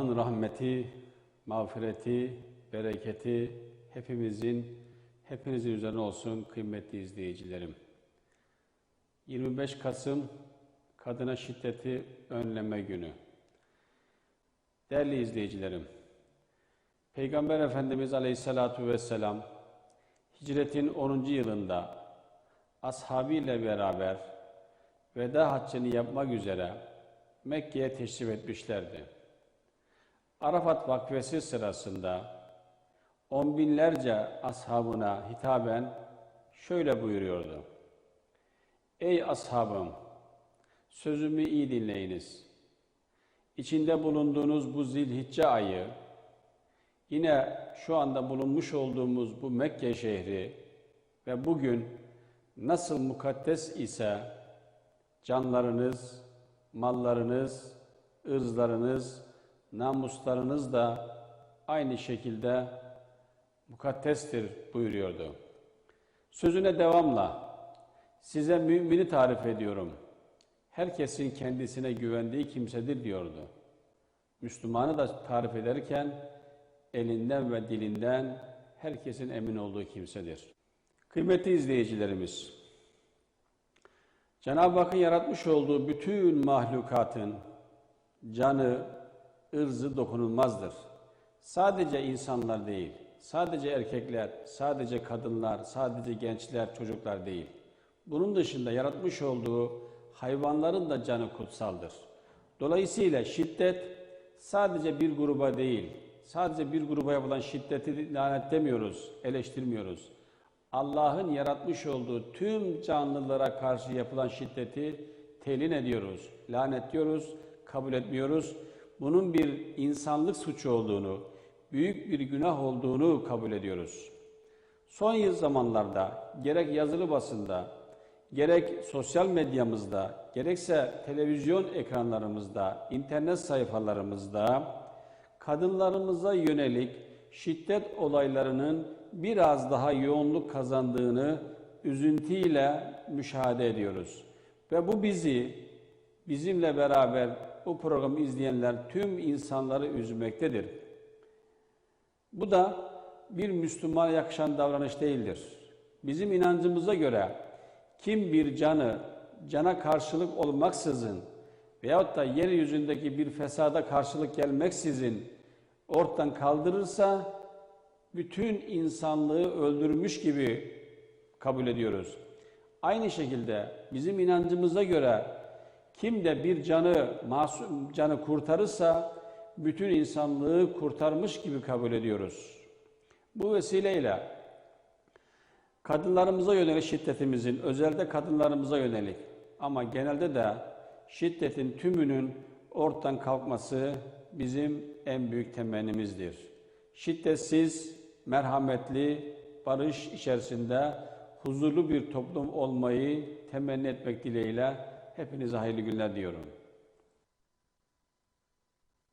Allah'ın rahmeti, mağfireti, bereketi hepimizin, hepinizin üzerine olsun kıymetli izleyicilerim. 25 Kasım Kadına Şiddeti Önleme Günü. Değerli izleyicilerim, Peygamber Efendimiz Aleyhisselatü Vesselam hicretin 10. yılında ashabıyla beraber veda haccını yapmak üzere Mekke'ye teşrif etmişlerdi. Arafat vakfesi sırasında on binlerce ashabına hitaben şöyle buyuruyordu. Ey ashabım! Sözümü iyi dinleyiniz. İçinde bulunduğunuz bu zilhicce ayı, yine şu anda bulunmuş olduğumuz bu Mekke şehri ve bugün nasıl mukaddes ise canlarınız, mallarınız, ırzlarınız, namuslarınız da aynı şekilde mukaddestir buyuruyordu. Sözüne devamla size mümini tarif ediyorum. Herkesin kendisine güvendiği kimsedir diyordu. Müslümanı da tarif ederken elinden ve dilinden herkesin emin olduğu kimsedir. Kıymetli izleyicilerimiz, Cenab-ı Hakk'ın yaratmış olduğu bütün mahlukatın canı, ırzı dokunulmazdır. Sadece insanlar değil, sadece erkekler, sadece kadınlar, sadece gençler, çocuklar değil. Bunun dışında yaratmış olduğu hayvanların da canı kutsaldır. Dolayısıyla şiddet sadece bir gruba değil, sadece bir gruba yapılan şiddeti lanetlemiyoruz, eleştirmiyoruz. Allah'ın yaratmış olduğu tüm canlılara karşı yapılan şiddeti telin ediyoruz, lanetliyoruz, kabul etmiyoruz. Bunun bir insanlık suçu olduğunu, büyük bir günah olduğunu kabul ediyoruz. Son yıl zamanlarda gerek yazılı basında, gerek sosyal medyamızda, gerekse televizyon ekranlarımızda, internet sayfalarımızda kadınlarımıza yönelik şiddet olaylarının biraz daha yoğunluk kazandığını üzüntüyle müşahede ediyoruz. Ve bu bizi bizimle beraber bu programı izleyenler tüm insanları üzmektedir. Bu da bir Müslümana yakışan davranış değildir. Bizim inancımıza göre kim bir canı cana karşılık olmaksızın veyahut da yeryüzündeki bir fesada karşılık gelmeksizin ortadan kaldırırsa bütün insanlığı öldürmüş gibi kabul ediyoruz. Aynı şekilde bizim inancımıza göre kim de bir canı masum canı kurtarırsa bütün insanlığı kurtarmış gibi kabul ediyoruz. Bu vesileyle kadınlarımıza yönelik şiddetimizin, özelde kadınlarımıza yönelik ama genelde de şiddetin tümünün ortadan kalkması bizim en büyük temennimizdir. Şiddetsiz, merhametli, barış içerisinde huzurlu bir toplum olmayı temenni etmek dileğiyle hepinize hayırlı günler diyorum.